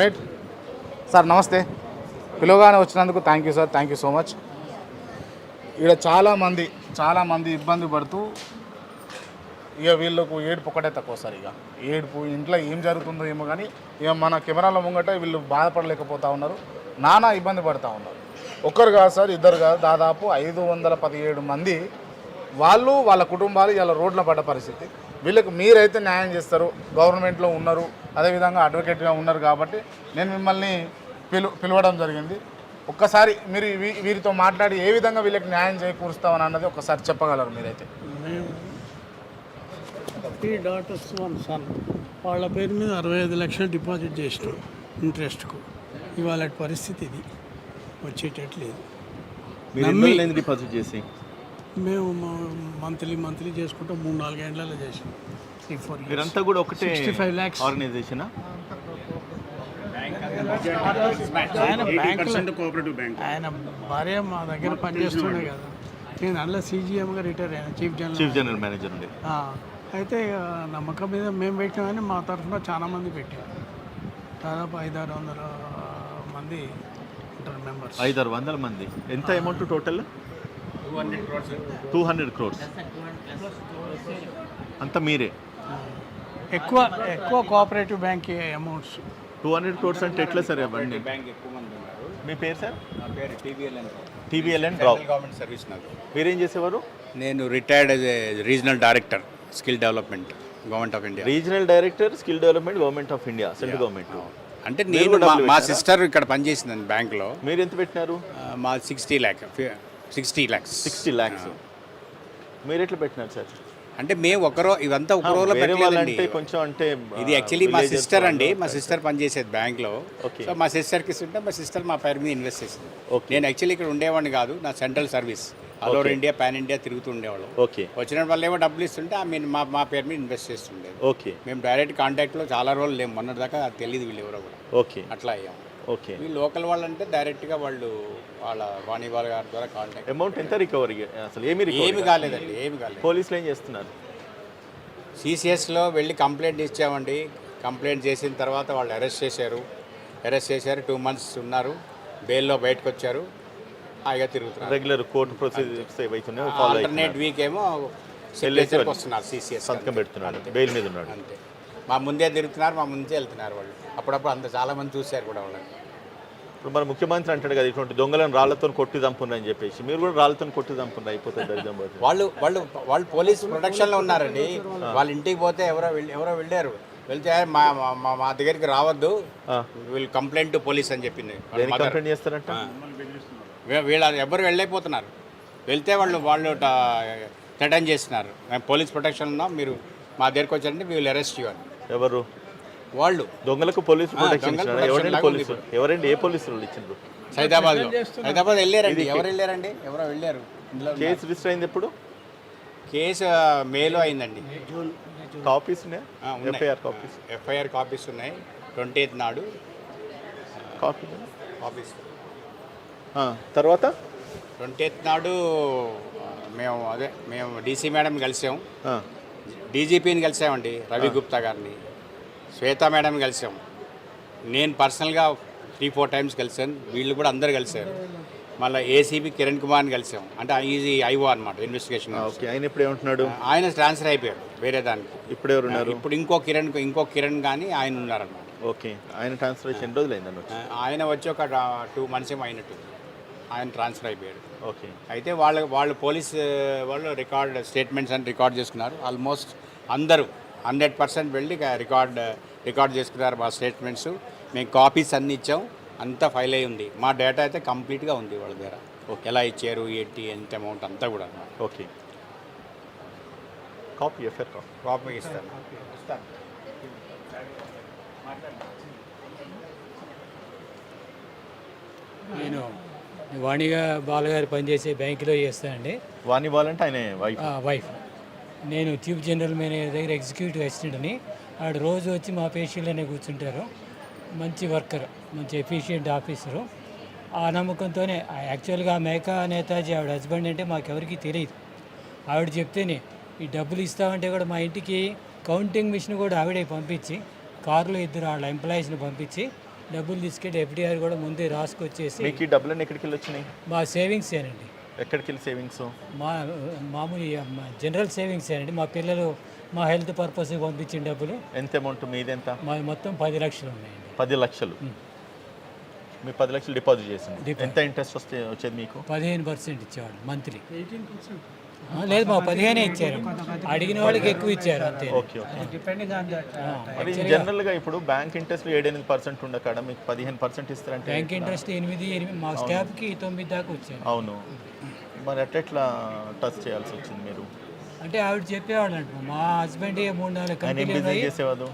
Right. Sir నమస్తే. పిలువగానే వచ్చినందుకు thank you sir thank you so much ఇక్కడ చాలామంది చాలామంది ఇబ్బంది పడుతూ ఇక వీళ్ళకు ఏడుపు ఒకటే తక్కువ సార్ ఇక. ఏడుపు ఇంట్లో ఏం జరుగుతుందో ఏమో కానీ ఇక మన కెమెరాల ముంగట వీళ్ళు బాధపడలేకపోతా ఉన్నారు. నానా ఇబ్బంది పడుతూ ఉన్నారు. ఒక్కరు కాదు సార్ ఇద్దరు కాదు దాదాపు ఐదు వందల పదిహేడు మంది వాళ్ళు వాళ్ళ కుటుంబాలు ఇలా రోడ్ల పడ్డ పరిస్థితి. వీళ్ళకి మీరైతే న్యాయం చేస్తారు గవర్నమెంట్లో ఉన్నారు అదేవిధంగా అడ్వకేట్గా ఉన్నారు కాబట్టి నేను మిమ్మల్ని పిలు పిలవడం జరిగింది. ఒక్కసారి మీరు వీ- వీరితో మాట్లాడి ఏ విధంగా వీళ్ళకి న్యాయం చేకూరుస్తామని అన్నది ఒకసారి చెప్పగలరు మీరైతే. మేము త్రీ డాటర్స్ వన్ సన్. వాళ్ళ పేరు మీద అరవై ఐదు లక్షలు డిపాజిట్ చేసినాం ఇంట్రెస్ట్కు. ఇవాళ పరిస్థితి ఇది. వచ్చేటట్లేదు. డిపాజిట్ చేసి? మేము మంత్లీ మంత్లీ చేసుకుంటాం. మూడు నాలుగేళ్ళలో చేసాం. త్రీ ఫోర్ మీరంతా కూడా ఒకటే 65 lakhs. ఆర్గనైజేషన్ ఆయన బ్యాంకులో ఆయన భార్య మా దగ్గర పనిచేస్తుండే కదా. నేను అందులో సీజీఎంగా రిటైర్ అయ్యాను chief general chief general manager ఉండే ఆ, అయితే నమ్మకం మీద మేము పెట్టామని మా తరఫున చాలా మంది పెట్టారు. దాదాపు ఐదారు వందల మంది ఉంటారు మెంబర్స్ ఐదారు వందల మంది. ఎంత amount total two hundred crores అంతా మీరే? ఎక్కువ ఎక్కువ cooperative bank amounts two hundred crores అంటే ఎట్లా సార్ ఇవ్వండి మీ పేరు సార్? నా పేరు టీవీఎల్ఎన్ టీబీఎల్ఎన్ రావు గవర్నమెంట్ సర్వీస్ నాకు. మీరేం చేసేవారు? నేను retired regional director skill development government of India regional director skill development government of India central government అంటే నేను మా-? సిస్టర్ ఇక్కడ పనిచేసిందండి బ్యాంక్లో మీరు ఎంత పెట్టినారు? మా sixty lakh sixty lakhs. Sixty lakhs. మీరు ఎట్లా పెట్టినారు సార్? అంటే మేము ఒకరో ఇదంతా ఒక రోజులో పెట్టలేదండి. కొంచెం అంటే ఇది యాక్చువల్లీ మా సిస్టర్ అండి. మా సిస్టర్ పనిచేసేది బ్యాంక్లో. సో మా సిస్టర్కి ఇస్తుంటే మా సిస్టర్ మా పేరు మీద ఇన్వెస్ట్ చేసింది. నేను యాక్చువల్లీ ఇక్కడ ఉండేవాడిని కాదు నా central service all over India pan India తిరుగుతూ ఉండేవాళ్ళం. ఓకే. వచ్చిన వాళ్ళు ఏమో డబ్బులు ఇస్తుంటే ఆ మీన్ మా మా పేరు మీద ఇన్వెస్ట్ చేస్తుండేది. ఓకే. మేము డైరెక్ట్ కాంటాక్ట్లో చాలా రోజులు లేము. మొన్నటి దాకా తెలియదు వీళ్ళు ఎవరో కూడా. ఓకే. అట్లా అయ్యాం. ఓకే. వీళ్ళు లోకల్ వాళ్ళు అంటే డైరెక్ట్గా వాళ్ళు వాళ్ళ వాణివాల్ గారి ద్వారా కాంటాక్ట్ అమౌంట్ ఎంత రికవరీ అసలు ఏమి ఏమి కాలేదండి ఏమి కాలేదు. పోలీసులు ఏం చేస్తున్నారు? సిసిఎస్లో వెళ్ళి కంప్లైంట్ ఇచ్చామండి. కంప్లైంట్ చేసిన తర్వాత వాళ్ళు అరెస్ట్ చేశారు. అరెస్ట్ చేశారు టూ మంత్స్ ఉన్నారు. బెయిల్లో బయటకు వచ్చారు హాయిగా తిరుగుతున్నారు. రెగ్యులర్ కోర్టు ప్రొసీజర్స్ ఏవైతున్నాయో ఆల్టర్నేట్ వీక్ ఏమో వస్తున్నారు సిసిఎస్ సంతకం పెడుతున్నాడు బెయిల్ మీద ఉన్నాడు. అంతే. మా ముందే తిరుగుతున్నారు మా ముందే వెళ్తున్నారు వాళ్ళు. అప్పుడప్పుడు అంత చాలా మంది చూశారు కూడా వాళ్ళని. ఇప్పుడు మన ముఖ్యమంత్రి అంటాడు కదా ఇటువంటి దొంగలను రాళ్ళతో కొట్టి చంపున్నారని చెప్పేసి. మీరు కూడా రాళ్ళతో కొట్టి చంపున్నారు అయిపోతుంది దరిద్రం. వాళ్ళు వాళ్ళు వాళ్ళు పోలీస్ ప్రొటెక్షన్లో ఉన్నారండి. వాళ్ళ ఇంటికి పోతే ఎవరో వెళ్ళి ఎవరో వెళ్ళారు. వెళ్తే మా మా- దగ్గరికి రావద్దు. వీళ్ళు కంప్లైంట్ టు పోలీస్ అని చెప్పింది. కంప్లైంట్ చేస్తారంట? వీళ్ళ ఎవరు వెళ్ళైపోతున్నారు వెళ్తే వాళ్ళు వాళ్ళు థ్రెటన్ చేస్తున్నారు. మేము పోలీస్ ప్రొటెక్షన్ ఉన్నాం మీరు మా దగ్గరికి వచ్చారంటే వీళ్ళు అరెస్ట్ చేయాలి ఎవరు? వాళ్ళు. దొంగలకు పోలీసు ప్రొటెక్షన్ ఇచ్చినారా ఎవరండి పోలీసులు? ఎవరండి? ఏ పోలీసులు వాళ్ళు ఇచ్చిండ్రు? హైదరాబాద్లో. హైదరాబాద్ వెళ్ళారండి. ఎవరు వెళ్ళారండి? ఎవరో వెళ్ళారు. కేసు రిజిస్టర్ అయింది ఎప్పుడు? కేసు మేలో అయిందండి. కాపీస్ ఉన్నాయి. FIR copies. ఎఫ్ఐఆర్ కాపీస్ ఉన్నాయి. ట్వంటీ ఎయిత్ నాడు. Copy copies. తర్వాత? ట్వంటీ ఎయిత్ నాడు మేము అదే మేము డీసీ మేడం కలిసాం. ఆ, డీజీపీని కలిసామండి రవి గుప్తా గారిని. శ్వేత మేడం కలిసాం. నేను పర్సనల్గా త్రీ ఫోర్ టైమ్స్ కలిసాను. వీళ్ళు కూడా అందరు కలిశారు మళ్ళీ ఏసీబీ కిరణ్ కుమార్ని కలిసాం. అంటే ఈజీ ఐఓ అనమాట ఇన్వెస్టిగేషన్ ఓకే ఆయన ఇప్పుడు ఏమంటున్నాడు ఆయన ట్రాన్స్ఫర్ అయిపోయారు వేరే దానికి. ఇప్పుడు ఎవరు ఉన్నారు ఇప్పుడు ఇంకో కిరణ్ ఇంకో కిరణ్ కానీ ఆయన ఉన్నారన్నమాట. ఓకే ఆయన ట్రాన్స్ఫర్ ఎన్ని రోజులు అయిందని వచ్చి ఆయన వచ్చి ఒక టూ మంత్స్ ఏమో అయినట్టు ఆయన ట్రాన్స్ఫర్ అయిపోయాడు. ఓకే. అయితే వాళ్ళ వాళ్ళు పోలీస్ వాళ్ళు రికార్డ్ స్టేట్మెంట్స్ అని రికార్డ్ చేసుకున్నారు. ఆల్మోస్ట్ అందరూ హండ్రెడ్ పర్సెంట్ వెళ్ళి రికార్డ్ రికార్డ్ చేసుకున్నారు మా స్టేట్మెంట్స్. మేము కాపీస్ అన్ని ఇచ్చాం. అంతా ఫైల్ అయి ఉంది. మా డేటా అయితే కంప్లీట్గా ఉంది వాళ్ళ దగ్గర. ఎలా ఇచ్చారు ఏంటి ఎంత అమౌంట్ అంతా కూడా. Okay. Copy FIR copy copy ఇస్తాను. నేను వాణిగా బాలగారు పనిచేసే బ్యాంకులో చేస్తానండి. వాణి వాళ్ళంటే ఆయన వైఫ్. వైఫ్. నేను చీఫ్ జనరల్ మేనేజర్ దగ్గర ఎగ్జిక్యూటివ్ అసిస్టెంట్ అని ఆవిడ రోజు వచ్చి మా పేషెంట్లోనే కూర్చుంటారు. మంచి వర్కర్ మంచి ఎఫిషియెంట్ ఆఫీసరు. ఆ నమ్మకంతోనే ఆ యాక్చువల్గా మేకా నేతాజీ ఆవిడ హస్బెండ్ అంటే మాకెవరికి తెలియదు. ఆవిడ చెప్తేనే ఈ డబ్బులు ఇస్తామంటే కూడా మా ఇంటికి కౌంటింగ్ మిషన్ కూడా ఆవిడే పంపించి కారులో ఇద్దరు వాళ్ళ ఎంప్లాయీస్ని పంపించి డబ్బులు తీసుకెళ్ళి ఎఫ్డిఆర్ కూడా ముందే రాసుకొచ్చేసి మీకు ఈ డబ్బులన్నీ ఎక్కడికి వెళ్ళి వచ్చినాయి? మా సేవింగ్స్ ఏనండి. ఎక్కడికి వెళ్ళి సేవింగ్స్? మా మామూలు జనరల్ సేవింగ్స్ ఏనండి. మా పిల్లలు మా హెల్త్ పర్పస్కి పంపించిన డబ్బులు ఎంత అమౌంట్? మీదెంత మా మొత్తం పది లక్షలు ఉన్నాయండి. పది లక్షలు. మీ పది లక్షలు డిపాజిట్ చేసింది. ఎంత ఇంట్రెస్ట్ వస్తే వచ్చేది మీకు? పదిహేను పర్సెంట్ ఇచ్చేవాళ్ళు మంత్లీ. లేదు మా పదిహేనే ఇచ్చారు. అడిగిన వాళ్ళకి ఎక్కువ ఇచ్చారు అంతే. Okay okay. మరి జనరల్గా ఇప్పుడు బ్యాంక్ ఇంట్రెస్ట్ ఏడెనిమిది పర్సెంట్ ఉండకాడ మీకు పదిహేను పర్సెంట్ ఇస్తారంటే బ్యాంక్ ఇంట్రెస్ట్ ఎనిమిది ఎనిమిది మా స్టాఫ్కి తొమ్మిది దాకా వచ్చారు. అవును. మరి అట్లా టచ్ చేయాల్సి వచ్చింది మీరు? అంటే ఆవిడ చెప్పేవాళ్ళు అంట మా హస్బెండ్ మూడు నాలుగు కంపెనీలు చేసేవాడు?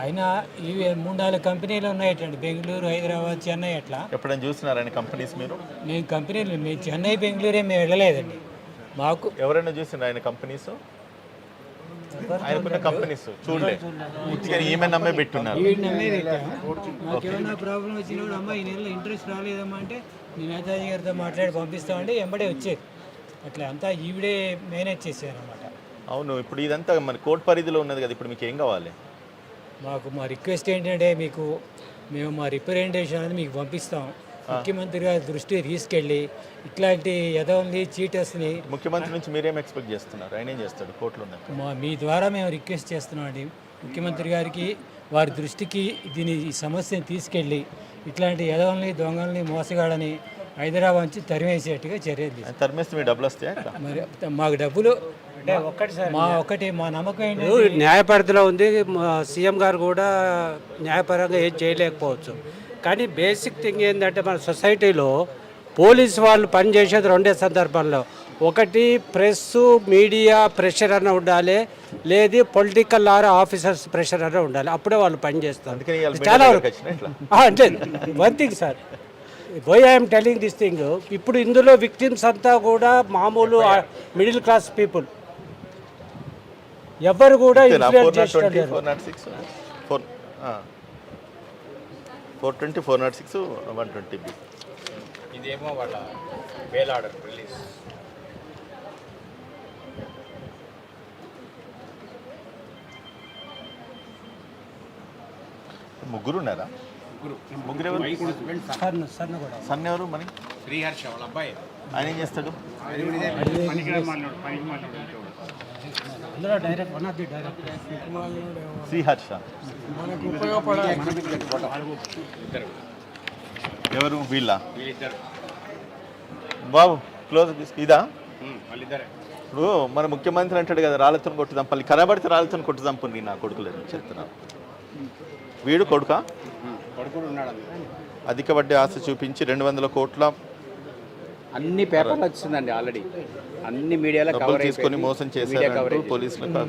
ఆయన ఇవి మూడు నాలుగు కంపెనీలు ఉన్నాయటండి బెంగళూరు హైదరాబాద్ చెన్నై అట్లా. ఎప్పుడైనా ఆయన కంపెనీస్ మీరు? మేము కంపెనీలు మేము చెన్నై బెంగళూరే మేము వెళ్ళలేదండి. మాకు ఎవరైనా చూసినారా ఆయన కంపెనీస్? ఆయనకున్న కంపెనీస్ చూడలే. ఈమె నమ్మే పెట్టున్నారు. ప్రాబ్లం వచ్చినప్పుడు అమ్మ ఈ నెలలో ఇంట్రెస్ట్ రాలేదమ్మా అంటే మీ నేతాజీ గారితో మాట్లాడి పంపిస్తామంటే ఎంబడే వచ్చేది అట్లా అంతా ఈవిడే మేనేజ్ చేశారు అనమాట అవును ఇప్పుడు ఇదంతా మరి కోర్టు పరిధిలో ఉన్నది కదా ఇప్పుడు మీకు ఏం కావాలి? మాకు మా రిక్వెస్ట్ ఏంటంటే మీకు మేము మా రిప్రజెంటేషన్ అనేది మీకు పంపిస్తాం. ముఖ్యమంత్రి గారి దృష్టికి తీసుకెళ్ళి ఇట్లాంటి యదవల్ని చీటర్స్ని ముఖ్యమంత్రి నుంచి మీరేం ఎక్స్పెక్ట్ చేస్తున్నారు? ఆయన ఏం చేస్తాడు? కోర్టులో మా మీ ద్వారా మేము రిక్వెస్ట్ చేస్తున్నామండి ముఖ్యమంత్రి గారికి వారి దృష్టికి దీని ఈ సమస్యను తీసుకెళ్ళి ఇట్లాంటి యదవల్ని దొంగల్ని మోసగాడని హైదరాబాద్ నుంచి తరిమేసేట్టుగా చర్యలు తరిమేస్తే మీ డబ్బులు వస్తాయా ఎట్లా? మరి మాకు డబ్బులు మా ఒకటి మా నమ్మకం న్యాయపరిధిలో ఉంది. మా సీఎం గారు కూడా న్యాయపరంగా ఏం చేయలేకపోవచ్చు. కానీ బేసిక్ థింగ్ ఏంటంటే మన సొసైటీలో పోలీస్ వాళ్ళు పనిచేసేది రెండే సందర్భాల్లో ఒకటి ప్రెస్ మీడియా ప్రెషర్ అన్న ఉండాలి లేదు పొలిటికల్ ఆర్ ఆఫీసర్స్ ప్రెషర్ అన్న ఉండాలి. అప్పుడే వాళ్ళు పనిచేస్తారు. చాలా అంటే one thing sir why I'm telling this thing ఇప్పుడు ఇందులో విక్టిమ్స్ అంతా కూడా మామూలు మిడిల్ క్లాస్ పీపుల్ ఎవరు కూడా ఇన్ఫ్లుయెన్స్ చేస్తారు four twenty four not six one twenty B. ఇదేమో వాళ్ళ బెయిల్ ఆర్డర్ రిలీజ్ ముగ్గురు. ఉన్నారా ముగ్గురు ఎవరు సన్న సన్న కూడా. సన్ ఎవరు మరి? శ్రీహర్ష వాళ్ళ అబ్బాయి. ఆయన ఏం చేస్తాడు అందులో direct one of the direct Sriharsha ఎవరు? వీళ్ళ? బాబు క్లోజ్ ఇదా? ఇప్పుడు మన ముఖ్యమంత్రి అంటాడు కదా రాళ్ళతో కొట్టుదాం పల్లి కనబడితే రాళ్ళతో కొట్టుదాం పొంది నా కొడుకులేదు చెప్తున్నా. వీడు కొడుక. అధిక వడ్డీ ఆశ చూపించి రెండు వందల కోట్ల అన్ని పేపర్లు వచ్చిందండి ఆల్రెడీ అన్ని మీడియాలో కవర్ తీసుకొని మోసం కవరేజ్ పోలీసులకు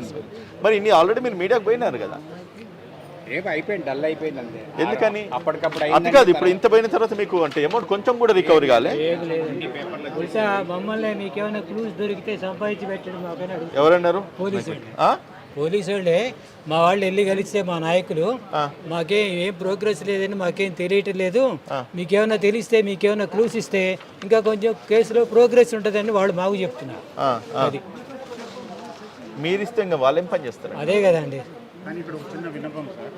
మరి ఇన్ని ఆల్రెడీ మీరు మీడియాకు పోయినారు కదా. రేపు అయిపోయింది డల్ అయిపోయింది అంతే ఎందుకని? అప్పటికప్పుడు అది కాదు ఇప్పుడు ఇంత పోయిన తర్వాత మీకు అంటే అమౌంట్ కొంచెం కూడా రికవరీ కాలే? మమ్మల్ని మీకేమైనా క్లూస్ దొరికితే సంపాదించి పెట్టడం ఎవరన్నారు? పోలీసు? పోలీసు వాళ్ళే మా వాళ్ళు వెళ్ళి కలిస్తే మా నాయకులు మాకేం ఏం ప్రోగ్రెస్ లేదని మాకేం తెలియటం లేదు. మీకేమైనా తెలిస్తే మీకేమైనా క్లూస్ ఇస్తే ఇంకా కొంచెం కేసులో ప్రోగ్రెస్ ఉంటుందని వాళ్ళు మాకు చెప్తున్నారు. అది. మీరిస్తే ఇంకా వాళ్ళు ఏం పని చేస్తారు? అదే కదండి. కానీ ఇక్కడ ఒక చిన్న విన్నపం సార్.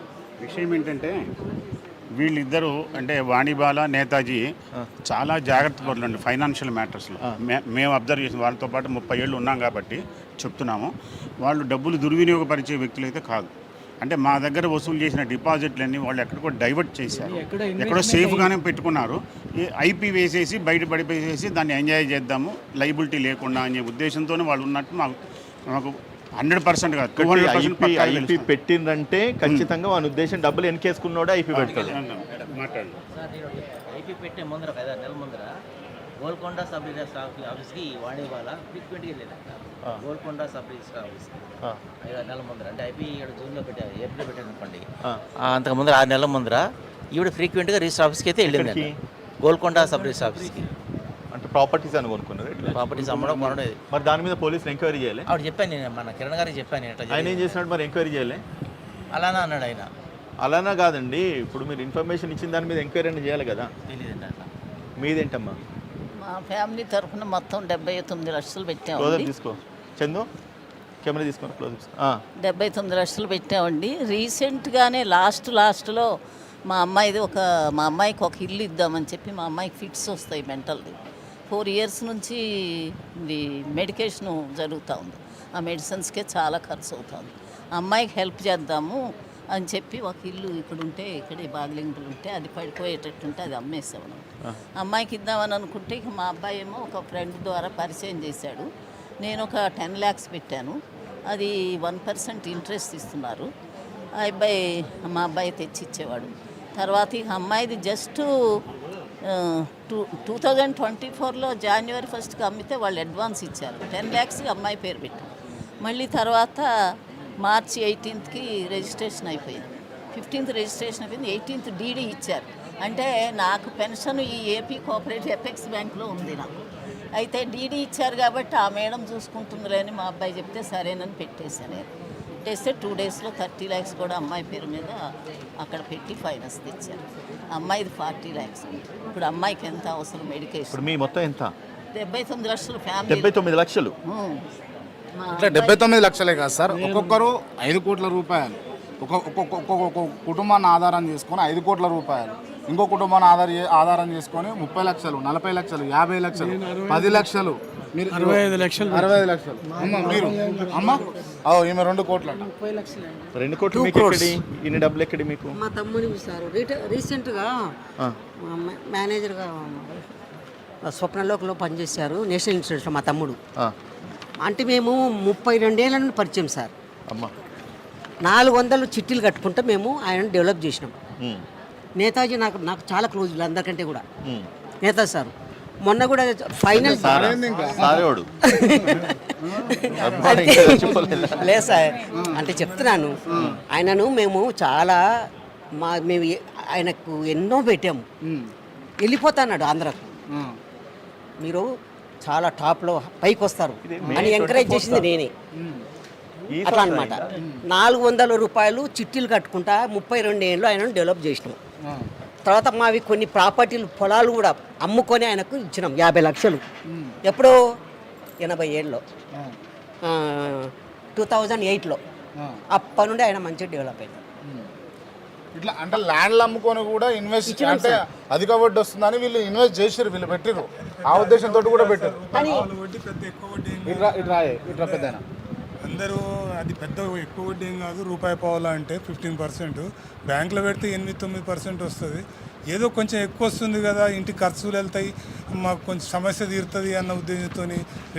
విషయం ఏంటంటే వీళ్ళిద్దరూ అంటే వాణిబాల నేతాజీ చాలా జాగ్రత్త పడుతుంది ఫైనాన్షియల్ మ్యాటర్స్లో మే మేము అబ్జర్వ్ చేసిన వాళ్ళతో పాటు ముప్పై ఏళ్ళు ఉన్నాం కాబట్టి చెప్తున్నాము. వాళ్ళు డబ్బులు దుర్వినియోగపరిచే వ్యక్తులు అయితే కాదు. అంటే మా దగ్గర వసూలు చేసిన డిపాజిట్లన్నీ వాళ్ళు ఎక్కడికో డైవర్ట్ చేశారు. ఎక్కడో సేఫ్గానే పెట్టుకున్నారు. ఈ ఐపీ వేసేసి బయట పడిపోయేసి దాన్ని ఎంజాయ్ చేద్దాము లైబిలిటీ లేకుండా అనే ఉద్దేశంతోనే వాళ్ళు ఉన్నట్టు మాకు మాకు హండ్రెడ్ పర్సెంట్ కాదు two hundred IP percent IP పెట్టిండ్రంటే ఖచ్చితంగా వాని ఉద్దేశం డబ్బులు వెనకేసుకున్నాడే ఐపీ పెడతాడు. మాట్లాడు. గోల్కొండ సబ్ రిజిస్టర్ ఆఫీ- ఆఫీస్కి వాణివాల ఫ్రీక్వెంట్గా వెళ్ళేదంట గోల్కొండ సబ్ రిజిస్టర్ ఆఫీస్కి ఆ. ఐదు నెలల ముందర. అంటే ఐపీ ఇక్కడ జూన్లో పెట్టారు ఏప్రిల్ పెట్టారు అనుకోండి. ఆ. అంతకు ముందర ఆరు నెలల ముందర ఈవిడ ఫ్రీక్వెంట్గా రిజిస్టర్ ఆఫీస్కి అయితే వెళ్ళిందంట గోల్కొండ సబ్ రిజిస్టర్ ఆఫీస్కి. అంటే ప్రాపర్టీస్ అని కొనుక్కున్నారు ఇట్లా ప్రాపర్టీస్ అమ్మడం కొనడం. మరి దాని మీద పోలీసులు ఎంక్వైరీ చేయాలి? ఆవిడ చెప్పాను నేను మన కిరణ్ గారికి చెప్పాను ఆయన ఏం. చేసినట్టు మరి ఎంక్వైరీ చేయాలి? అలానే అన్నాడు ఆయన. అలానా కాదండి ఇప్పుడు మీరు ఇన్ఫర్మేషన్ ఇచ్చిన దాని మీద ఎంక్వైరీ అని చేయాలి కదా. తెలియదండి అట్లా. మీదేంటమ్మా? మా ఫ్యామిలీ తరఫున మొత్తం డెబ్బై తొమ్మిది లక్షలు పెట్టామండి. తీసుకో. చందు కెమెరా తీసుకొని క్లోజ్ డెబ్బై తొమ్మిది లక్షలు పెట్టామండి. రీసెంట్గానే లాస్ట్ లాస్ట్లో మా అమ్మాయిది ఒక మా అమ్మాయికి ఒక ఇల్లు ఇద్దామని చెప్పి మా అమ్మాయికి ఫిట్స్ వస్తాయి మెంటల్ది. ఫోర్ ఇయర్స్ నుంచి ఇది మెడికేషను జరుగుతూ ఉంది. ఆ మెడిసిన్స్కే చాలా ఖర్చు అవుతుంది అమ్మాయికి హెల్ప్ చేద్దాము. అని చెప్పి ఒక ఇల్లు ఇక్కడ ఉంటే ఇక్కడ ఈ బాగిలింపులు ఉంటే అది పడిపోయేటట్టుంటే అది అమ్మేసాము అమ్మాయికి ఇద్దామని అనుకుంటే ఇక మా అబ్బాయి ఏమో ఒక ఫ్రెండ్ ద్వారా పరిచయం చేశాడు. నేను ఒక టెన్ ల్యాక్స్ పెట్టాను. అది వన్ పర్సెంట్ ఇంట్రెస్ట్ ఇస్తున్నారు. ఆ అబ్బాయి మా అబ్బాయి తెచ్చి ఇచ్చేవాడు తర్వాత ఈ అమ్మాయిది just two two thousand twenty ఫోర్లో జనవరి ఫస్ట్కి అమ్మితే వాళ్ళు అడ్వాన్స్ ఇచ్చారు. టెన్ ల్యాక్స్కి అమ్మాయి పేరు పెట్టారు. మళ్ళీ తర్వాత మార్చి ఎయిటీన్త్కి రిజిస్ట్రేషన్ అయిపోయింది. ఫిఫ్టీన్త్ రిజిస్ట్రేషన్ అయిపోయింది. ఎయిటీన్త్ డీడీ ఇచ్చారు. అంటే నాకు పెన్షన్ ఈ ఏపీ కోఆపరేటివ్ ఎపెక్స్ బ్యాంక్లో ఉంది నాకు. అయితే డీడీ ఇచ్చారు కాబట్టి ఆ మేడం చూసుకుంటుందిలే అని మా అబ్బాయి చెప్తే సరేనని పెట్టేశాను పెట్టేస్తే టూ డేస్లో థర్టీ ల్యాక్స్ కూడా అమ్మాయి పేరు మీద అక్కడ పెట్టి ఫైనాన్స్ తెచ్చారు. అమ్మాయిది ఫార్టీ ల్యాక్స్ ఇప్పుడు అమ్మాయికి ఎంత అవసరం మెడికేషన్? మీ మొత్తం ఎంత? డెబ్బై తొమ్మిది లక్షలు ఫ్యామిలీ డెబ్బై తొమ్మిది లక్షలు? ఇట్లా డెబ్బై తొమ్మిది లక్షలే కాదు సార్. ఒక్కొక్కరు ఐదు కోట్ల రూపాయలు. ఒక ఒక్కొక్క కుటుంబాన్ని ఆధారం చేసుకొని ఐదు కోట్ల రూపాయలు. ఇంకో కుటుంబాన్ని ఆధార ఆధారం చేసుకొని ముప్పై లక్షలు నలభై లక్షలు యాభై లక్షలు పది లక్షలు. మీరు అరవై ఐదు లక్షలు అరవై ఐదు లక్షలు. అమ్మ మీరు? అమ్మ? ఓ ఈమె రెండు కోట్ల రెండు కోట్లు మీకు ఎక్కడి? ఇన్ని డబ్బులు ఎక్కడి మీకు? మా తమ్ముని సార్ రీసెంట్గా ఆ. మా మే- మేనేజర్గా స్వప్నలోకంలో పనిచేశారు నేషనల్ ఇన్స్టిట్యూట్లో మా తమ్ముడు. ఆ, అంటే మేము ముప్పై రెండేళ్ళ నుండి పరిచయం సార్. అమ్మా. నాలుగు వందలు చిట్టీలు కట్టుకుంటే మేము ఆయన డెవలప్ చేసినాం. నేతాజీ నాకు నాకు చాలా క్లోజ్ అందరికంటే కూడా. నేతాజీ సార్. మొన్న కూడా ఫైనల్? లేదు సార్. అంటే చెప్తున్నాను. ఆయనను మేము చాలా మా మేము ఆయనకు ఎన్నో పెట్టాము. వెళ్ళిపోతాన్నాడు ఆంధ్రకు. మీరు చాలా టాప్లో పైకి వస్తారు అని ఎంకరేజ్ చేసింది నేనే. అట్లా అనమాట నాలుగు వందల రూపాయలు చిట్టీలు కట్టుకుంటా ముప్పై రెండు ఏళ్ళు ఆయనను డెవలప్ చేసినాం. తర్వాత మావి కొన్ని ప్రాపర్టీలు పొలాలు కూడా అమ్ముకొని ఆయనకు ఇచ్చినాం యాభై లక్షలు. ఎప్పుడో? ఎనభై ఏళ్ళలో. టూ థౌజండ్ ఎయిట్లో. అప్పటి నుండి ఆయన మంచిగా డెవలప్ అయింది. ఇట్లా అంటే ల్యాండ్లు అమ్ముకొని కూడా ఇన్వెస్ట్ అంటే అధిక వడ్డీ వస్తుందని వీళ్ళు ఇన్వెస్ట్ చేసారు వీళ్ళు పెట్టిరు ఆ ఉద్దేశంతో కూడా పెట్టారు. కానీ వడ్డీ పెద్ద ఎక్కువ వడ్డీ ఏం ఇట్లా ఇట్లా ఇట్లా పెద్ద అందరూ అది పెద్ద ఎక్కువ వడ్డీ ఏం కాదు రూపాయి పావులా అంటే ఫిఫ్టీన్ పర్సెంట్ బ్యాంకులో పెడితే ఎనిమిది తొమ్మిది పర్సెంట్ వస్తుంది. ఏదో కొంచెం ఎక్కువ వస్తుంది కదా ఇంటి ఖర్చులు వెళ్తాయి మాకు కొంచెం సమస్య తీరుతుంది అన్న ఉద్దేశంతో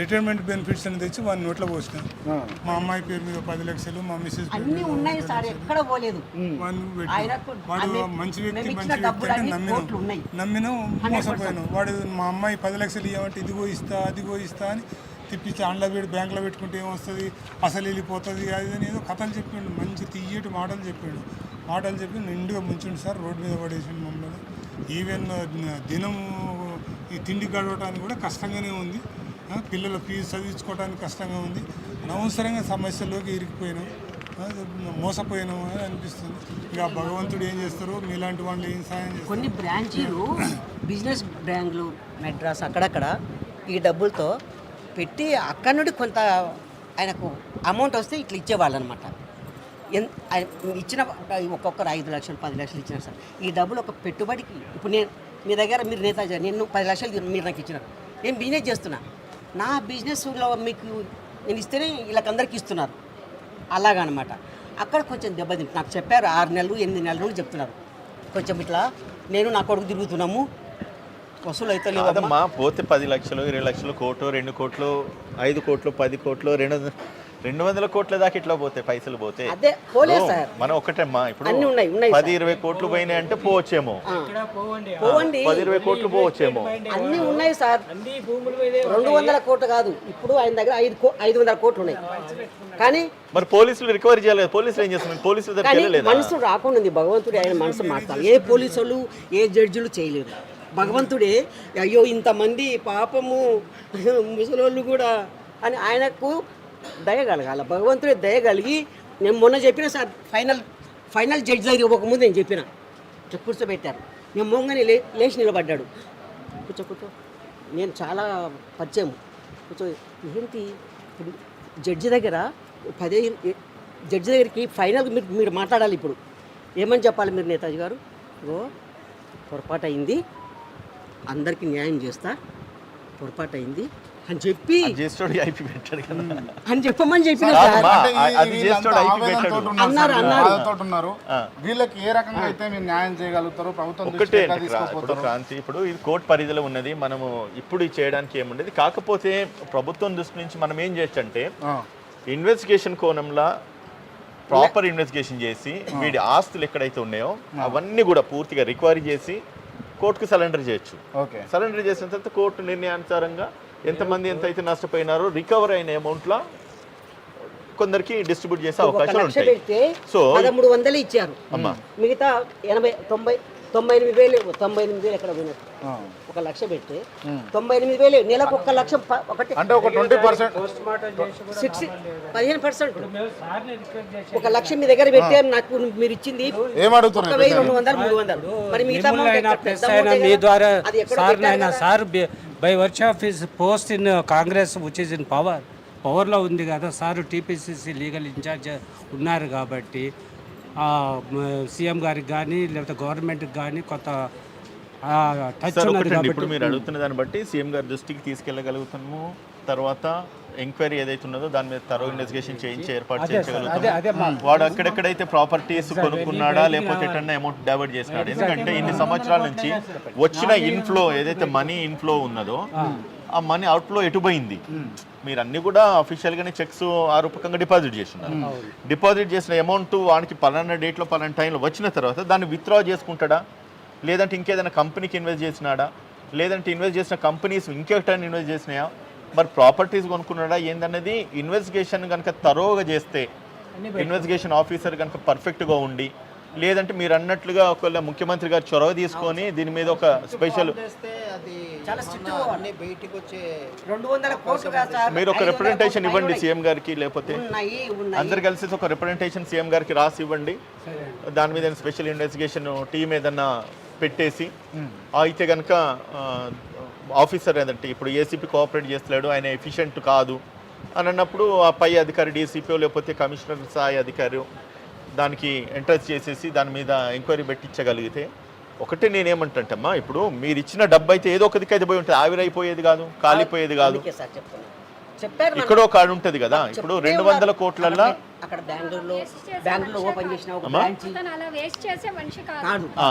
రిటైర్మెంట్ బెనిఫిట్స్ అని తెచ్చి వాడిని నోట్లో పోసినాం. మా అమ్మాయి పేరు మీద పది లక్షలు మా మిస్సెస్ పేరు అన్నీ ఉన్నాయి సార్ ఎక్కడ పోలేదు. వాడిని పెట్టి ఆయనకు వాడు మంచి వ్యక్తి మంచి వ్యక్తి అంటే నమ్మినాం. నమ్మినాం మోసపోయాను. వాడు మా అమ్మాయి పది లక్షలు ఇవ్వమంటే ఇదిగో ఇస్తా అదిగో ఇస్తా అని తిప్పించి అండ్ల పెట్టి బ్యాంకులో పెట్టుకుంటే ఏమొస్తుంది? అసలు వెళ్ళిపోతుంది? అది అని ఏదో కథలు చెప్పిండు మంచి తీయటి మాటలు చెప్పిండు మాటలు చెప్పి నిండుగా ముంచుండు సార్ రోడ్డు మీద పడేసిండు మమ్మల్ని. ఈవెన్ దినం ఈ తిండి గడవడానికి కూడా కష్టంగానే ఉంది. పిల్లల ఫీజు చదివించుకోవడానికి కష్టంగా ఉంది. అనవసరంగా సమస్యల్లోకి ఇరికిపోయినాం. మోసపోయినాము మోసపోయినాం అని అనిపిస్తుంది. ఇక భగవంతుడు ఏం చేస్తారు మీలాంటి వాళ్ళు ఏం సాయం చేస్తారు. కొన్ని బ్రాంచీలు బిజినెస్ బ్యాంకులు మెడ్రాస్ అక్కడక్కడ ఈ డబ్బులతో పెట్టి అక్కడ నుండి కొంత ఆయనకు అమౌంట్ వస్తే ఇట్లా ఇచ్చేవాళ్ళు అనమాట ఎన్ ఆయన ఇచ్చిన ఒక్కొక్కరు ఐదు లక్షలు పది లక్షలు ఇచ్చినారు సార్. ఈ డబ్బులు ఒక పెట్టుబడికి ఇప్పుడు నేను మీ దగ్గర మీరు నేతాజీ నేను పది లక్షలు మీరు నాకు ఇచ్చినారు. నేను బిజినెస్ చేస్తున్నా. నా బిజినెస్లో మీకు నేను ఇస్తేనే వీళ్ళకందరికీ ఇస్తున్నారు. అలాగనమాట. అక్కడ కొంచెం దెబ్బతింటు నాకు చెప్పారు ఆరు నెలలు ఎనిమిది నెలలు చెప్తున్నారు. కొంచెం ఇట్లా నేను నా కొడుకు తిరుగుతున్నాము. వసూలు అయితే. కాదమ్మా పోతే పది లక్షలు ఇరవై లక్షలు కోట్లు రెండు కోట్లు ఐదు కోట్లు పది కోట్లు రెండు వందల- రెండు వందల కోట్ల దాకా ఇట్లా పోతే పైసలు పోతే. మనం ఒకటమ్మా ఇప్పుడు అన్నీ ఉన్నాయి, ఉన్నాయి పది ఇరవై కోట్లు పోయినాయి అంటే పోవచ్చేమో. పోవండి. పది ఇరవై కోట్లు పోవచ్చేమో. అన్నీ ఉన్నాయి సార్. రెండు వందల కోట్లు కాదు. ఇప్పుడు ఆయన దగ్గర ఐదు కో ఐదు వందల కోట్లు ఉన్నాయి. కానీ మరి పోలీసులు రికవరీ చేయాలి కదా పోలీసులు ఏం చేస్తున్నారు? పోలీసుల మనసు రాకుండా ఉంది. భగవంతుడు ఆయన మనసు మార్చాలి ఏ పోలీసు వాళ్ళు ఏ జడ్జిలు చేయలేరు భగవంతుడే అయ్యో ఇంతమంది పాపము ముసలోళ్ళు కూడా అని ఆయనకు దయ కలగాల. భగవంతుడే దయ కలిగి నేను మొన్న చెప్పిన సార్ ఫైనల్ ఫైనల్ జడ్జ్ దగ్గర ఇవ్వకముందు నేను చెప్పిన. కూర్చోబెట్టారు. నేను మొంగని లే లేచి నిలబడ్డాడు. కూర్చో కూర్చో. నేను చాలా పరిచయం కూర్చో. ఏంటి? ఇప్పుడు జడ్జి దగ్గర పదే జడ్జి దగ్గరికి ఫైనల్ మీరు మీరు మాట్లాడాలి ఇప్పుడు. ఏమని చెప్పాలి మీరు నేతాజీ గారు? ఓ పొరపాటు అయింది అందరికీ న్యాయం చేస్తా. పొరపాటు అయింది అని చెప్పి చేస్తాడు ఐపీ పెట్టాడు కదా. అని చెప్పమని చెప్పిన సార్. అన్నారు, అన్నారు. వీళ్ళకి ఏ రకంగా అయితే మీరు న్యాయం చేయగలుగుతారు ప్రభుత్వం క్రా- ఇప్పుడు క్రాంతి ఇప్పుడు ఇది కోర్టు పరిధిలో ఉన్నది మనము ఇప్పుడు ఇది చేయడానికి ఏముండేది. కాకపోతే ప్రభుత్వం దృష్టి నుంచి మనం ఏం చేయొచ్చు అంటే ఆ. ఇన్వెస్టిగేషన్ కోణంలో ప్రాపర్ ఇన్వెస్టిగేషన్ చేసి వీడి ఆస్తులు ఎక్కడైతే ఉన్నాయో అవన్నీ కూడా పూర్తిగా రిక్వైరీ చేసి కోర్టుకు సరెండర్ చేయొచ్చు. ఓకే. సరెండర్ చేసిన తర్వాత కోర్టు నిర్ణయానుసారంగా ఎంతమంది ఎంత అయితే నష్టపోయినారో రికవర్ అయిన అమౌంట్లో కొందరికి డిస్ట్రిబ్యూట్ చేసే అవకాశాలు ఉంటాయి. పెడితే సో పదమూడు వందలు ఇచ్చారు. అమ్మా. మిగతా ఎనభై తొంభై తొంభై ఎనిమిది వేలు తొంభై ఎనిమిది వేలు ఎక్కడ పోయినట్టు. ఒక లక్ష పెడితే తొంభై ఎనిమిది వేలు నెలకు ఒక్క లక్ష ఒకటి. అంటే ఒక ట్వంటీ పర్సెంట్ సిక్స్ పదిహేను పర్సెంట్. ఒక లక్ష మీ దగ్గర పెడితే నాకు మీరు ఇచ్చింది ఒక వెయ్యి రెండు వందలు మూడు వందలు. మరి మిగతా మీ? ద్వారా సార్ కదా? Sir by virtue of his post in Congress which is in power పవర్లో ఉంది కదా సార్ టీపీసీసీ లీగల్ ఇన్ఛార్జ్ ఉన్నారు కాబట్టి సీఎం గారికి కానీ లేకపోతే గవర్నమెంట్కి కానీ కొంత టచ్ ఉన్నది ఇప్పుడు మీరు అడుగుతున్న దాన్ని బట్టి సీఎం గారి దృష్టికి తీసుకెళ్ళగలుగుతాము తర్వాత ఎంక్వైరీ ఏదైతే ఉన్నదో దాని మీద తరో ఇన్వెస్టిగేషన్ చేయించి ఏర్పాటు చేయించగలుగుతాము. వాడు అక్కడెక్కడైతే ప్రాపర్టీస్ కొనుక్కున్నాడా లేకపోతే ఎటన్నా అమౌంట్ డైవర్ట్ చేసినాడు ఎందుకంటే ఇన్ని సంవత్సరాల నుంచి వచ్చిన ఇన్ఫ్లో ఏదైతే మనీ ఇన్ఫ్లో ఉన్నదో ఆ మనీ అవుట్ఫ్లో ఎటు పోయింది? మీరు అన్ని కూడా అఫీషియల్ గానే చెక్స్ ఆ రూపకంగా డిపాజిట్ చేస్తున్నారు. డిపాజిట్ చేసిన అమౌంట్ వానికి పలానా డేట్లో పలానా టైంలో వచ్చిన తర్వాత దాన్ని విత్డ్రా చేసుకుంటాడా? లేదంటే ఇంకేదైనా కంపెనీకి ఇన్వెస్ట్ చేసినాడా? లేదంటే ఇన్వెస్ట్ చేసిన కంపెనీస్ ఇంకెటైనా ఇన్వెస్ట్ చేసినాయా? మరి ప్రాపర్టీస్ కొనుక్కున్నాడా? ఏందన్నది ఇన్వెస్టిగేషన్ కనుక తరోగా చేస్తే ఇన్వెస్టిగేషన్ ఆఫీసర్ కనుక పర్ఫెక్ట్గా ఉండి లేదంటే మీరు అన్నట్లుగా ఒకవేళ ముఖ్యమంత్రి గారు చొరవ తీసుకొని దీని మీద ఒక స్పెషల్. మీరు ఒక రిప్రజెంటేషన్ ఇవ్వండి. సీఎం గారికి లేకపోతే ఉన్నాయి ఉన్నాయి. అందరు కలిసి ఒక రిప్రజెంటేషన్ సీఎం గారికి రాసి ఇవ్వండి. దాని మీద స్పెషల్ ఇన్వెస్టిగేషన్ టీం ఏదన్నా పెట్టేసి అయితే కనుక ఆఫీసర్ ఏదంటే ఇప్పుడు ఏసీపీ కోఆపరేట్ చేస్తలేడు ఆయన ఎఫిషియెంట్ కాదు అని అన్నప్పుడు ఆ పై అధికారి డీసీపీ లేకపోతే కమిషనర్ స్థాయి అధికారి దానికి ఎంట్రెస్ట్ చేసేసి దాని మీద ఎంక్వైరీ పెట్టించగలిగితే ఒకటి నేనేమంటంటమ్మా ఇప్పుడు మీరు ఇచ్చిన డబ్బు అయితే ఏదో ఒకదికి అయితే పోయి ఉంటుంది. ఆవిరైపోయేది కాదు కాలిపోయేది కాదు. అందుకే సార్ చెప్తున్నా. చెప్పారు మనకు. ఇక్కడో కాడు ఉంటుంది కదా ఇప్పుడు రెండు. వందల కోట్లల్లో అక్కడ బెంగళూరులో బెంగళూరులో ఓపెన్ చేసిన ఒక బ్రాంచ్. తను అలా వేస్ట్ చేసే మనిషి కాదు. కాదు. ఆ,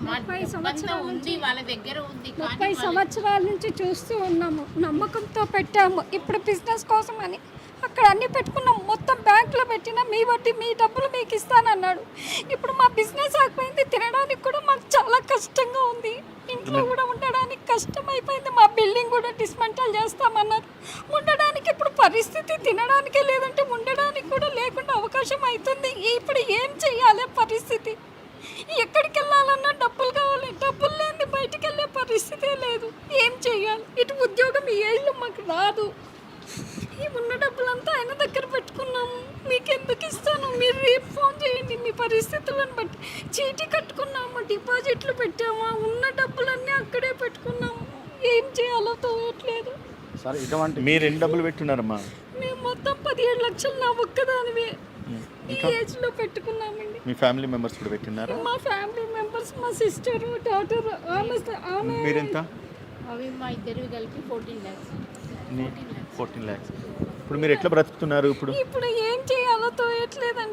ముప్పై సంవత్సరాల నుంచి వాళ్ళ దగ్గర ఉంది ముప్పై సంవత్సరాల నుంచి చూస్తూ ఉన్నాము. నమ్మకంతో పెట్టాము. ఇప్పుడు బిజినెస్ కోసం అని అక్కడ అన్ని పెట్టుకున్నాం. మొత్తం బ్యాంకులో పెట్టినా మీ వడ్డీ మీ డబ్బులు మీకు ఇస్తానన్నాడు. ఇప్పుడు మా బిజినెస్ ఆగిపోయింది. తినడానికి కూడా మాకు చాలా కష్టంగా ఉంది. ఇంట్లో కూడా ఉండడానికి కష్టం అయిపోయింది మా బిల్డింగ్ కూడా డిస్మెంటల్ చేస్తామన్నారు. ఉండడానికి ఇప్పుడు పరిస్థితి తినడానికే లేదంటే ఉండడానికి కూడా లేకుండా అవకాశం అవుతుంది. ఇప్పుడు ఏం చెయ్యాలి పరిస్థితి? ఎక్కడికి వెళ్ళాలన్నా డబ్బులు కావాలి డబ్బులు లేని బయటికి వెళ్ళే పరిస్థితే లేదు ఏం చెయ్యాలి ఇటు ఉద్యోగం ఈ ఏళ్ళు మాకు రాదు ఈ ఉన్న డబ్బులంతా ఆయన దగ్గర పెట్టుకున్నాము మీకు ఎందుకు ఇస్తాను మీరు రేపు ఫోన్ చేయండి మీ పరిస్థితులను బట్టి చీటీ కట్టుకున్నాము డిపాజిట్లు పెట్టామా ఉన్న డబ్బులన్నీ అక్కడే పెట్టుకున్నాము. ఏం చేయాలో తోయట్లేదు సార్ ఇటువంటి మీరు ఎన్ని డబ్బులు పెట్టున్నారమ్మా? మేము మొత్తం పదిహేడు లక్షలు నా ఒక్కదానివే. ఈ ఏజ్లో పెట్టుకున్నామండి. మీ ఫ్యామిలీ మెంబర్స్ కూడా పెట్టినారా మా ఫ్యామిలీ మెంబర్స్ మా సిస్టర్ డాటర్ ఆమె ఆమె మీరెంత? అవి మా ఇద్దరు కలిపి ఫోర్టీన్ ల్యాక్స్. ఫోర్టీన్ ల్యాక్స్. ఇప్పుడు మీరు ఎట్లా బ్రతుకుతున్నారు ఇప్పుడు? ఇప్పుడు ఏం చేయాలో తోయట్లేదండి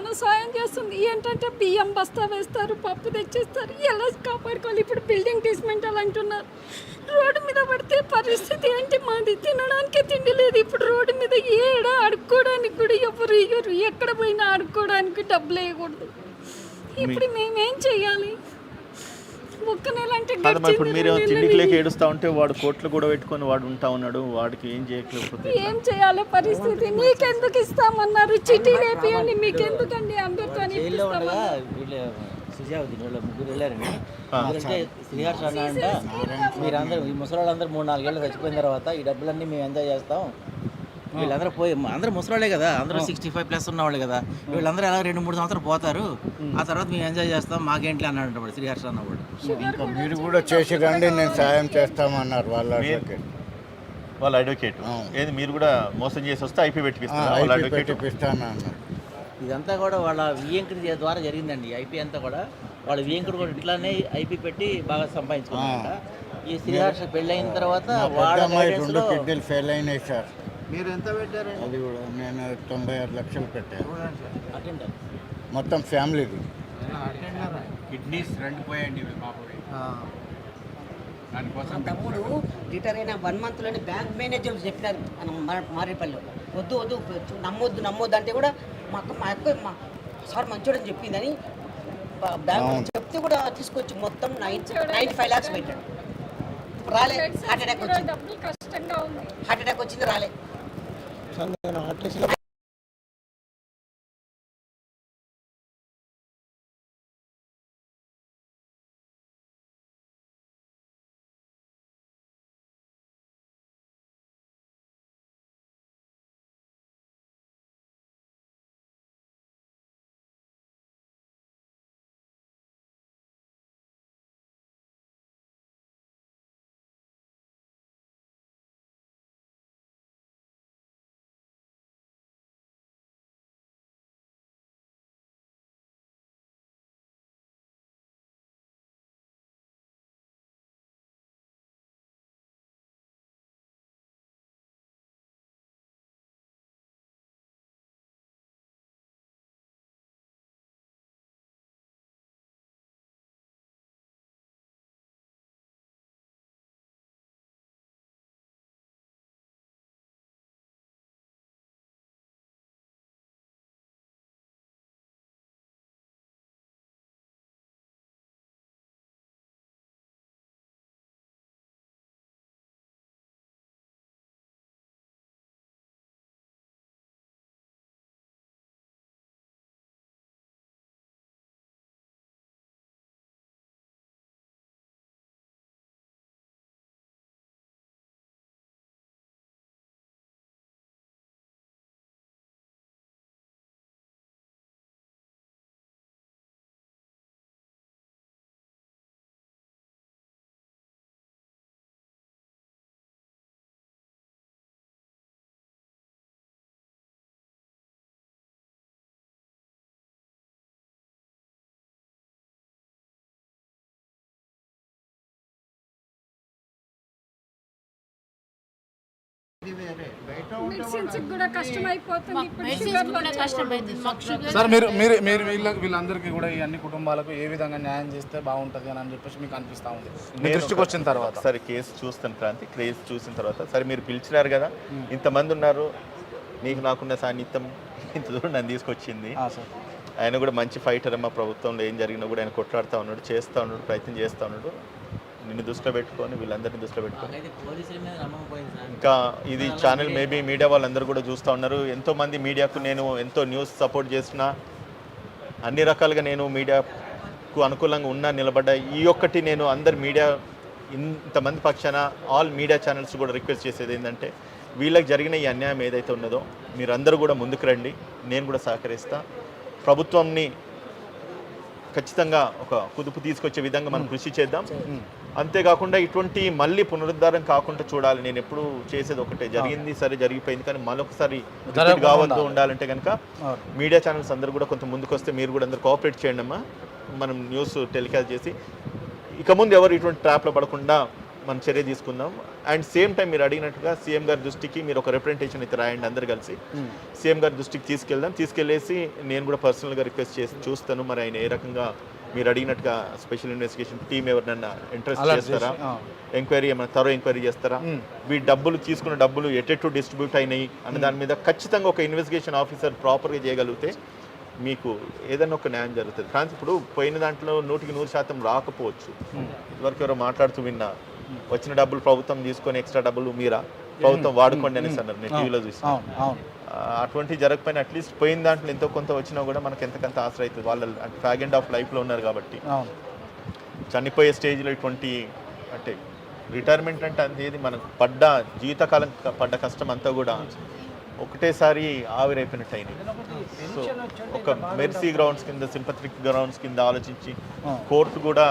తను సాయం చేస్తుంది. ఏంటంటే బియ్యం బస్తా వేస్తారు పప్పు తెచ్చిస్తారు. ఎలా కాపాడుకోవాలి? ఇప్పుడు బిల్డింగ్ డిస్మెంటల్ అంటున్నారు రోడ్డు మీద పడితే పరిస్థితి ఏంటి? మాది తినడానికి తిండి లేదు. ఇప్పుడు రోడ్డు మీద ఏడ అడుక్కోవడానికి కూడా ఎవరు ఇయ్యరు. ఎక్కడ పోయినా అడుక్కోవడానికి డబ్బులు వేయకూడదు. ఇప్పుడు మేమేం అంటే కాదమ్మా ఇప్పుడు మీరు తిండికి లేక ఏడుస్తా ఉంటే వాడు కోట్లు కూడా పెట్టుకొని వాడు ఉంటా ఉన్నాడు వాడికి ఏం చేయట్లేకపోతే ఏం చేయాలి పరిస్థితి? మీకెందుకు ఇస్తామన్నారు? చిటీ లేపియండి మీకెందుకండి అందరితో మీరందరూ ఈ ముసలి వాళ్ళందరూ మూడు నాలుగేళ్ళు చచ్చిపోయిన తర్వాత ఈ డబ్బులన్నీ మేము ఎంజాయ్ చేస్తాం? వీళ్ళందరూ పోయి అందరూ ముసలాళ్ళే కదా అందరూ సిక్స్టీ ఫైవ్ ప్లస్ ఉన్నవాళ్ళు కదా వీళ్ళందరూ ఎలా రెండు మూడు సంవత్సరాలు పోతారు? ఆ తర్వాత మేము ఎంజాయ్ చేస్తాం మాకేంటి అన్నాడు శ్రీహర్ష అన్నవాడు ఇంకా మీరు కూడా చేసి రండి నేను సాయం చేస్తామన్నారు వాళ్ళ వాళ్ళ అడ్వకేట్ ఏది మీరు కూడా మోసం చేసి వస్తే ఐపీ వాళ్ళ అన్నారు. ఇదంతా కూడా వాళ్ళ వియంకుడి ద్వారా జరిగిందండి ఐపీ అంతా కూడా. వాడు వియంకుడు కూడా ఇట్లానే ఐపీ పెట్టి బాగా సంపాదించుకున్నాడట ఈ శ్రీహర్ష పెళ్ళైన తర్వాత కిడ్నీలు ఫెయిల్ అయినాయి సార్. మీరు ఎంత పెట్టారండి? అది కూడా నేను తొంభై ఆరు లక్షలు పెట్టాను. అటెండర్. మొత్తం ఫ్యామిలీది. కిడ్నీస్ రెండు పోయండి దానికోసం తమ్ముడు రిటైర్ అయిన వన్ మంత్లోనే బ్యాంక్ మేనేజర్ చెప్పినారు మనం మా- మారేపల్లిలో. వద్దు వద్దు నమ్మొద్దు నమ్మొద్దు అంటే కూడా మా అక్క మా అక్క సార్ మంచోడని చెప్పిందని బ్యాంక్ చెప్తే కూడా తీసుకొచ్చి మొత్తం నైన్ నైన్టీ ఫైవ్ ల్యాక్స్ పెట్టాడు. రాలే హార్ట్ అటాక్ వచ్చింది డబ్బులు కష్టంగా ఉంది. హార్ట్ అటాక్ వచ్చింది రాలే. మెడిసిన్స్ కూడా కష్టమైపోతుంది ఇప్పుడు సార్ మీరు మీరు మీరు వీళ్ళ వీళ్ళందరికీ కూడా ఈ అన్ని కుటుంబాలకు ఏ విధంగా న్యాయం చేస్తే బాగుంటుంది అని అని చెప్పేసి మీకు అనిపిస్తూ ఉంది. మీ దృష్టికి వచ్చిన తర్వాత. సరే కేసు చూస్తాను క్రాంతి కేసు చూసిన తర్వాత. సరే మీరు పిలిచినారు కదా. ఇంతమంది ఉన్నారు. నీకు నాకున్న సాన్నిధ్యం ఇంత దూరం నన్ను తీసుకొచ్చింది. ఆ, సార్. ఆయన కూడా మంచి ఫైటర్ మా ప్రభుత్వంలో ఏం జరిగినా కూడా ఆయన కొట్లాడుతూ ఉన్నాడు చేస్తూ ఉన్నాడు ప్రయత్నం చేస్తూ ఉన్నాడు. నిన్ను దృష్టిలో పెట్టుకొని వీళ్ళందరినీ దృష్టిలో పెట్టుకొని. ఇంకా ఇది ఛానల్ మేబీ మీడియా వాళ్ళందరూ కూడా చూస్తూ ఉన్నారు. ఎంతో మంది మీడియాకు నేను ఎంతో న్యూస్ సపోర్ట్ చేసిన అన్ని రకాలుగా నేను మీడియాకు అనుకూలంగా ఉన్నా నిలబడ్డా. ఈ ఒక్కటి నేను అందరు మీడియా ఇంతమంది పక్షాన ఆల్ మీడియా ఛానల్స్ కూడా రిక్వెస్ట్ చేసేది ఏంటంటే వీళ్ళకి జరిగిన ఈ అన్యాయం ఏదైతే ఉన్నదో మీరందరూ కూడా ముందుకు రండి. నేను కూడా సహకరిస్తా. ప్రభుత్వంని ఖచ్చితంగా ఒక కుదుపు తీసుకొచ్చే విధంగా మనం కృషి చేద్దాం. అంతేకాకుండా ఇటువంటి మళ్ళీ పునరుద్ధారం కాకుండా చూడాలి. నేను ఎప్పుడు చేసేది ఒకటే. జరిగింది సరే జరిగిపోయింది. కానీ మరొకసారి కావద్దు ఉండాలి. ఉండాలంటే కనుక మీడియా ఛానల్స్ అందరూ కూడా కొంత ముందుకు వస్తే మీరు కూడా అందరు కోఆపరేట్ చేయండి అమ్మా. మనం న్యూస్ టెలికాస్ట్ చేసి ఇక ముందు ఎవరు ఇటువంటి ట్రాప్లో పడకుండా మనం చర్య తీసుకుందాం. అండ్ సేమ్ టైం మీరు అడిగినట్టుగా సీఎం గారి దృష్టికి మీరు ఒక రిప్రజెంటేషన్ అయితే రాయండి అందరు కలిసి. సీఎం గారి దృష్టికి తీసుకెళ్దాం. తీసుకెళ్ళేసి నేను కూడా పర్సనల్గా రిక్వెస్ట్ చేసి చూస్తాను. మరి ఆయన ఏ రకంగా మీరు అడిగినట్టుగా స్పెషల్ ఇన్వెస్టిగేషన్ టీం ఎవరినన్నా ఇంట్రెస్ట్ చేస్తారా. ఎంక్వైరీ ఏమైనా తరో ఎంక్వైరీ చేస్తారా? వీటి డబ్బులు తీసుకున్న డబ్బులు ఎటెట్టు డిస్ట్రిబ్యూట్ అయినాయి అన్న దాని మీద ఖచ్చితంగా ఒక ఇన్వెస్టిగేషన్ ఆఫీసర్ ప్రాపర్గా చేయగలిగితే మీకు ఏదైనా ఒక న్యాయం జరుగుతుంది. కానీ ఇప్పుడు పోయిన దాంట్లో నూటికి నూరు శాతం రాకపోవచ్చు. ఇదివరకు ఎవరో మాట్లాడుతూ విన్నా వచ్చిన డబ్బులు ప్రభుత్వం తీసుకొని ఎక్స్ట్రా డబ్బులు మీరా? ప్రభుత్వం వాడుకోండి అనేసి అన్నారు నేను టీవీలో చూసి అవును అవును. అటువంటి జరగకపోయినా అట్లీస్ట్ పోయిన దాంట్లో ఎంతో కొంత వచ్చినా కూడా మనకి ఎంతకంత ఆసర అవుతుంది. వాళ్ళ ఫ్యాగ్ అండ్ ఆఫ్ లైఫ్లో ఉన్నారు కాబట్టి. అవును. చనిపోయే స్టేజ్లో ఇటువంటి అంటే రిటైర్మెంట్ అంటే అంతేది మనకు పడ్డ జీవితకాలం పడ్డ కష్టం అంతా కూడా ఒకటేసారి ఆవిరైపోయినట్టు అయింది సో ఒక మెర్సీ గ్రౌండ్స్ కింద సింపథిక్ గ్రౌండ్స్ కింద ఆలోచించి కోర్టు కూడా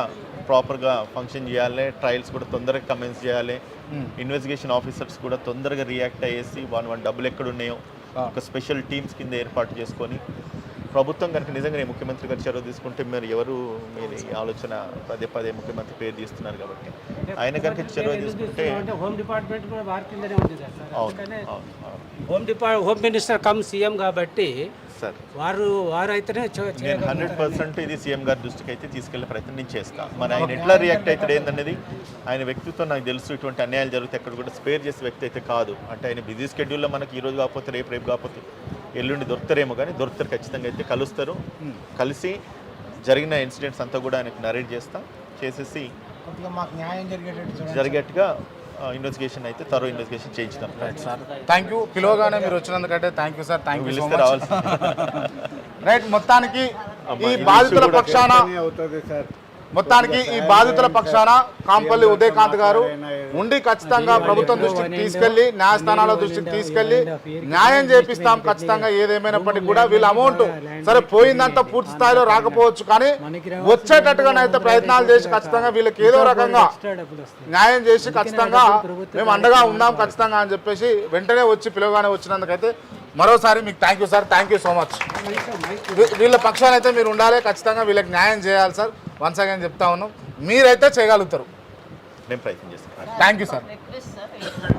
ప్రాపర్గా ఫంక్షన్ చేయాలి ట్రయల్స్ కూడా తొందరగా కమెన్స్ చేయాలి. ఇన్వెస్టిగేషన్ ఆఫీసర్స్ కూడా తొందరగా రియాక్ట్ అయ్యేసి వాళ్ళ వాళ్ళ డబ్బులు ఎక్కడ ఉన్నాయో ఒక స్పెషల్ టీమ్స్ కింద ఏర్పాటు చేసుకొని ప్రభుత్వం కనుక నిజంగానే ముఖ్యమంత్రి గారు చొరవ తీసుకుంటే మరి ఎవరు మీరు ఈ ఆలోచన పదే పదే ముఖ్యమంత్రి పేరు తీస్తున్నారు కాబట్టి. ఆయన కనుక చొరవ తీసుకుంటే హోమ్ డిపార్ట్మెంట్ కూడా వారి కిందనే ఉంది. Home depart home minister cum CM కాబట్టి సార్. వారు వారు అయితేనే నేను. హండ్రెడ్ పర్సెంట్ ఇది సీఎం గారి దృష్టికి అయితే తీసుకెళ్ళే ప్రయత్నం నేను చేస్తాను మరి ఆయన ఎట్లా రియాక్ట్ అవుతాడు ఏందనేది ఆయన వ్యక్తిత్వం నాకు తెలుసు. ఇటువంటి అన్యాయాలు జరిగితే ఎక్కడ కూడా స్పేర్ చేసే వ్యక్తి అయితే కాదు. అంటే ఆయన బిజీ స్కెడ్యూల్లో మనకి ఈ రోజు కాకపోతే రేపు రేపు కాకపోతే ఎల్లుండి దొరుకుతారేమో కానీ దొరుకుతారు ఖచ్చితంగా అయితే కలుస్తారు. కలిసి జరిగిన ఇన్సిడెంట్స్ అంతా కూడా ఆయనకు నరేట్ చేస్తా. చేసేసి కొద్దిగా మాకు న్యాయం జరిగేటట్టు జరిగేట్టుగా ఇన్వెస్టిగేషన్ అయితే తరో ఇన్వెస్టిగేషన్ చేయించుతాం. సార్ థ్యాంక్ యూ పిలవగానే మీరు వచ్చినందుకంటే thank you sir thank you so much right మొత్తానికి ఈ బాధితుల పక్షాన అవుతుంది సార్ మొత్తానికి ఈ బాధితుల పక్షాన కాంపల్లి ఉదయకాంత్ గారు ఉండి ఖచ్చితంగా ప్రభుత్వం దృష్టికి తీసుకెళ్ళి న్యాయస్థానాల దృష్టికి తీసుకెళ్ళి న్యాయం చేపిస్తాం ఖచ్చితంగా ఏదేమైనప్పటికీ కూడా వీళ్ళ అమౌంట్ సరే పోయిందంతా పూర్తి స్థాయిలో రాకపోవచ్చు కానీ వచ్చేటట్టుగానైతే ప్రయత్నాలు చేసి ఖచ్చితంగా వీళ్ళకి ఏదో రకంగా న్యాయం చేసి ఖచ్చితంగా మేము అండగా ఉందాం ఖచ్చితంగా అని చెప్పేసి వెంటనే వచ్చి పిలవగానే వచ్చినందుకైతే మరోసారి మీకు thank you sir thank you so much. వీళ్ళ పక్షానైతే అయితే మీరు ఉండాలి ఖచ్చితంగా వీళ్ళకి న్యాయం చేయాలి సార్. వన్స్ అగైన్ చెప్తా ఉన్నాం. మీరైతే చేయగలుగుతారు. నేను ప్రయత్నం చేస్తాను. Thank you sir request sir